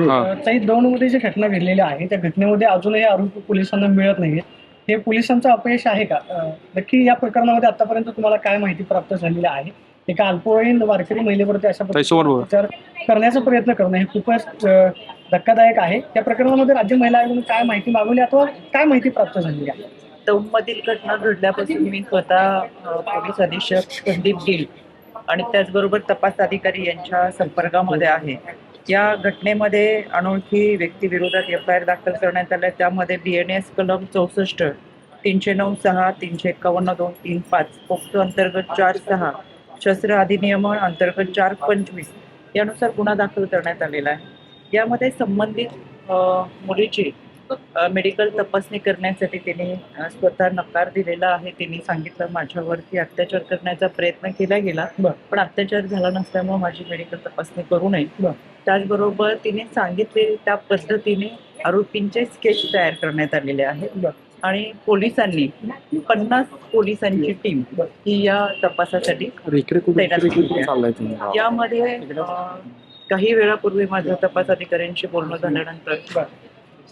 अ, ताई दौंडमध्ये जी घटना घडलेली आहे त्या घटनेमध्ये अजूनही आरोपी पोलिसांना मिळत नाहीये. हे पोलिसांचं अपयश आहे का? नक्की या प्रकरणामध्ये आतापर्यंत तुम्हाला काय माहिती प्राप्त झालेली आहे? एका अल्पवयीन वारकरी महिलेवरती अशा. अत्याचार करण्याचा प्रयत्न करणं हे खूपच धक्कादायक आहे. या प्रकरणामध्ये राज्य महिला आयोगाने काय माहिती मागवली अथवा काय माहिती प्राप्त झालेली आहे? दौंडमधील घटना घडल्यापासून मी स्वतः पोलीस अधीक्षक संदीप गिल आणि त्याचबरोबर तपास अधिकारी यांच्या संपर्कामध्ये आहे. या घटनेमध्ये अनोळखी व्यक्तीविरोधात एफ आय आर दाखल करण्यात आला त्यामध्ये बी एन एस कलम चौसष्ट तीनशे नऊ सहा तीनशे एकावन्न दोन तीन पाच पोक्सो अंतर्गत चार सहा शस्त्र अधिनियमन अंतर्गत चार पंचवीस यानुसार गुन्हा दाखल करण्यात आलेला आहे. यामध्ये संबंधित मुलीची मेडिकल तपासणी करण्यासाठी तिने स्वतः नकार दिलेला आहे तिने सांगितलं माझ्यावरती अत्याचार करण्याचा प्रयत्न केला गेला. पण अत्याचार झाला नसल्यामुळे माझी मेडिकल तपासणी करू नये बरं. त्याचबरोबर तिने सांगितले त्या पद्धतीने आरोपींचे स्केच तयार करण्यात आलेले आहेत. आणि पोलिसांनी पन्नास पोलिसांची टीम ही या तपासासाठी यामध्ये काही वेळापूर्वी माझं तपास अधिकाऱ्यांशी बोलणं झाल्यानंतर.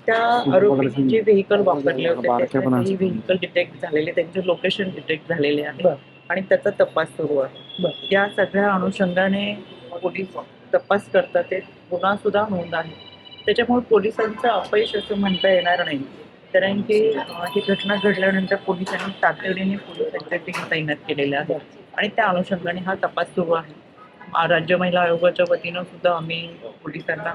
त्या आरोपींनी जे व्हेकल वापरले होते. व्हेकल डिटेक्ट झालेले त्यांचे लोकेशन डिटेक्ट झालेले आहे. आणि त्याचा तपास सुरू आहे. या सगळ्या अनुषंगाने पोलीस तपास करतात. ते गुन्हा सुद्धा नोंद आहे. त्याच्यामुळे पोलिसांचं अपयश असं म्हणता येणार नाही. कारण की ही घटना घडल्यानंतर पोलिसांनी तातडीने पोलिसांच्या टीम तैनात केलेल्या आहेत. आणि त्या अनुषंगाने हा तपास सुरू आहे. राज्य महिला आयोगाच्या वतीनं सुद्धा आम्ही पोलिसांना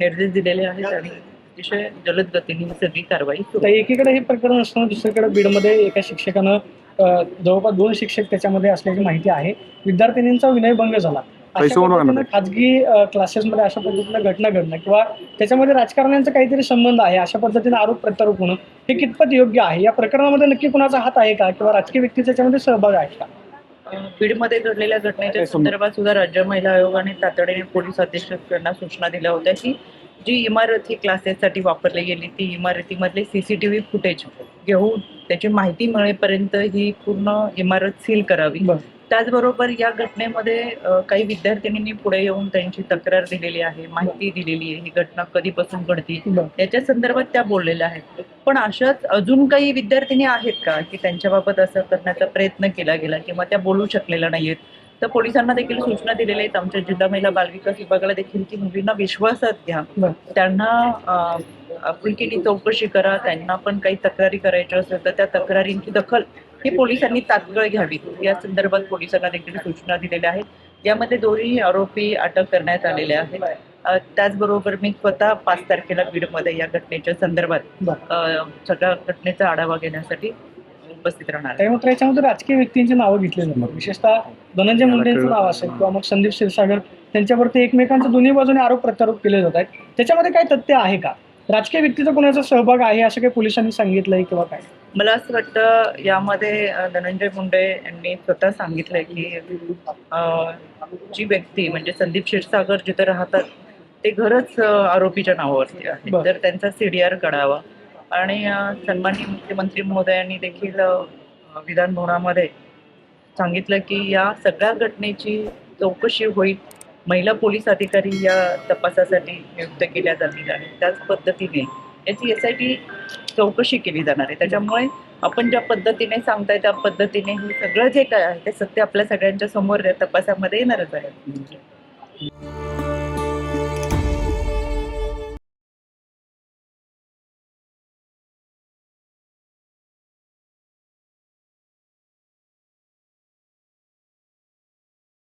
निर्देश दिलेले आहेत आणि अतिशय जलद गतीने ही सगळी कारवाई सुरू एकीकडे हे प्रकरण असताना दुसरीकडे बीडमध्ये एका शिक्षकानं अ, जवळपास दोन शिक्षक त्याच्यामध्ये असल्याची माहिती आहे. विद्यार्थिनींचा विनयभंग झाला. अशा पैसे बनवा ना. पद्धतीनं खाजगी अ, क्लासेसमध्ये अशा पद्धतीनं घटना घडणं किंवा त्याच्यामध्ये राजकारण्यांचा काहीतरी संबंध आहे अशा पद्धतीने आरोप प्रत्यारोप होणं हे कितपत योग्य आहे? या प्रकरणामध्ये नक्की कुणाचा हात आहे का किंवा राजकीय व्यक्तीचा त्याच्यामध्ये सहभाग आहे का? अं, बीडमध्ये घडलेल्या घटनेच्या संदर्भात सुद्धा राज्य महिला आयोगाने तातडीने पोलीस अधीक्षकांना सूचना दिल्या होत्या की जी इमारत ही क्लासेससाठी वापरली गेली ती इमारतीमधले सीसीटीव्ही फुटेज घेऊन त्याची माहिती मिळेपर्यंत ही पूर्ण इमारत सील करावी बरं. त्याचबरोबर या घटनेमध्ये काही विद्यार्थिनींनी पुढे येऊन त्यांची तक्रार दिलेली आहे माहिती दिलेली आहे ही घटना कधीपासून घडती बरं. याच्या संदर्भात त्या बोललेल्या आहेत पण अशाच अजून काही विद्यार्थिनी आहेत का की त्यांच्याबाबत असं करण्याचा प्रयत्न केला गेला किंवा त्या बोलू शकलेल्या नाहीयेत तर पोलिसांना देखील सूचना दिलेल्या आहेत आमच्या जिल्हा महिला बालविकास विभागाला देखील की मुलींना विश्वासात घ्या. त्यांना आपुलकीने चौकशी करा त्यांना पण काही तक्रारी करायच्या असेल तर त्या तक्रारींची दखल ही पोलिसांनी तात्काळ घ्यावी. या संदर्भात पोलिसांना देखील सूचना दिलेल्या आहेत. यामध्ये दोन्ही आरोपी अटक करण्यात आलेले आहेत. त्याचबरोबर मी स्वतः पाच तारखेला बीडमध्ये या घटनेच्या संदर्भात सगळ्या घटनेचा आढावा घेण्यासाठी उपस्थित राहणार. आहे. त्यामुळे याच्यामध्ये राजकीय व्यक्तींची नावं घेतली जातात. विशेषतः धनंजय मुंडेंचं नाव असेल किंवा मग संदीप क्षीरसागर त्यांच्यावरती एकमेकांचे दोन्ही बाजूने आरोप प्रत्यारोप केले जात आहेत. त्याच्यामध्ये काय तथ्य आहे का? राजकीय व्यक्तीचा कोणाचा सहभाग आहे असं काही पोलिसांनी सांगितलंय किंवा काय? मला असं वाटतं यामध्ये धनंजय मुंडे यांनी स्वतः सांगितलंय की जी व्यक्ती म्हणजे संदीप क्षीरसागर जिथे राहतात ते घरच आरोपीच्या नावावरती आहे. तर त्यांचा सीडीआर काढावा आणि सन्माननीय मुख्यमंत्री महोदयांनी देखील विधानभवनामध्ये सांगितलं की या सगळ्या घटनेची चौकशी होईल. महिला पोलीस अधिकारी या तपासासाठी नियुक्त केल्या जातील आणि त्याच पद्धतीने याची एस आय टी चौकशी केली जाणार आहे. त्याच्यामुळे आपण ज्या पद्धतीने सांगताय त्या पद्धतीने हे सगळं जे काय आहे ते सत्य आपल्या सगळ्यांच्या समोर या तपासामध्ये येणारच आहे.